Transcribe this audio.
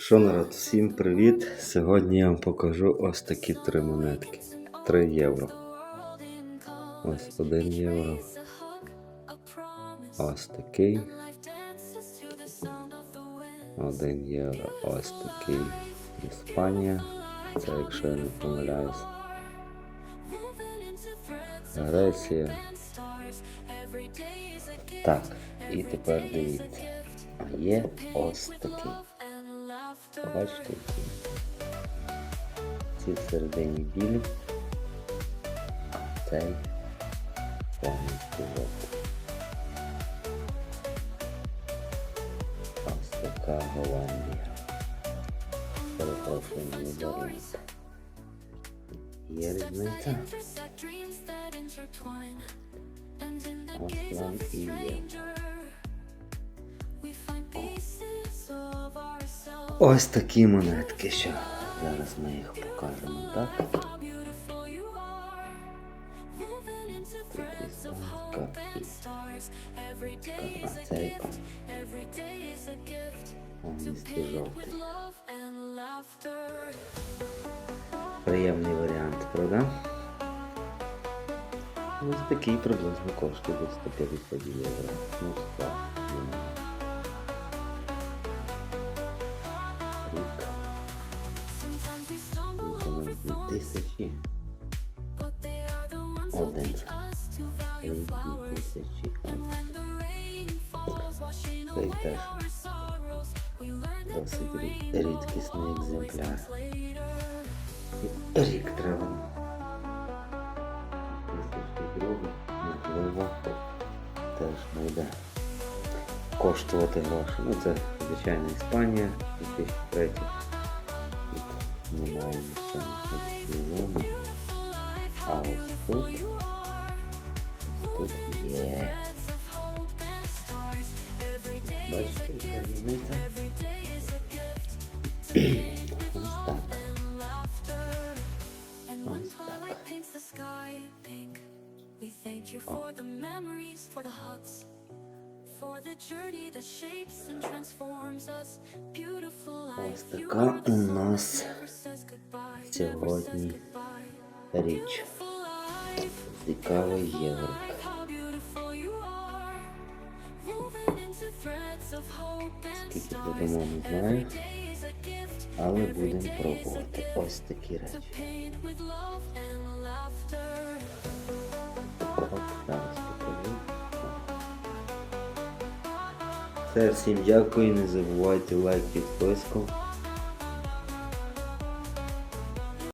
Що народ, всім привіт! Сьогодні я вам покажу ось такі три монетки. 3 євро. Ось 1 євро. Ось такий. 1 євро. Ось такий. Іспанія. Це якщо я не помиляюсь. Греція. Так, і тепер дивіться. А є ось такий. Бачите, ці всередині білі, а цей повністю жовтий. Ось така Голландія. Перепрошую Нідерланд. Є різниця? Ось вам і є. Ось такі монетки, що зараз ми їх покажемо, так? Приємний варіант, правда? Ось такий приблизно коштує десь 150 євро. Ну, так, Виконав 2000. Один. Рік 2000. Цей теж досить рід- рідкісний екземпляр. Рік треба. 2002, можливо, теж буде коштувати гроші. Ну це, звичайно, Іспанія 2003. Тут немає нічого нового. А ось тут, тут є. Бачите, яка різниця? Ось так. Ось так. We thank you for the memories, for the hugs, for the journey that shapes and transforms us. Beautiful life. Ось You така are у the sun нас сьогодні річ. Цікавий and Скільки продамо, не знаю, але будемо пробувати. Ось такі речі. Все, всім дякую, не забувайте лайк, підписку.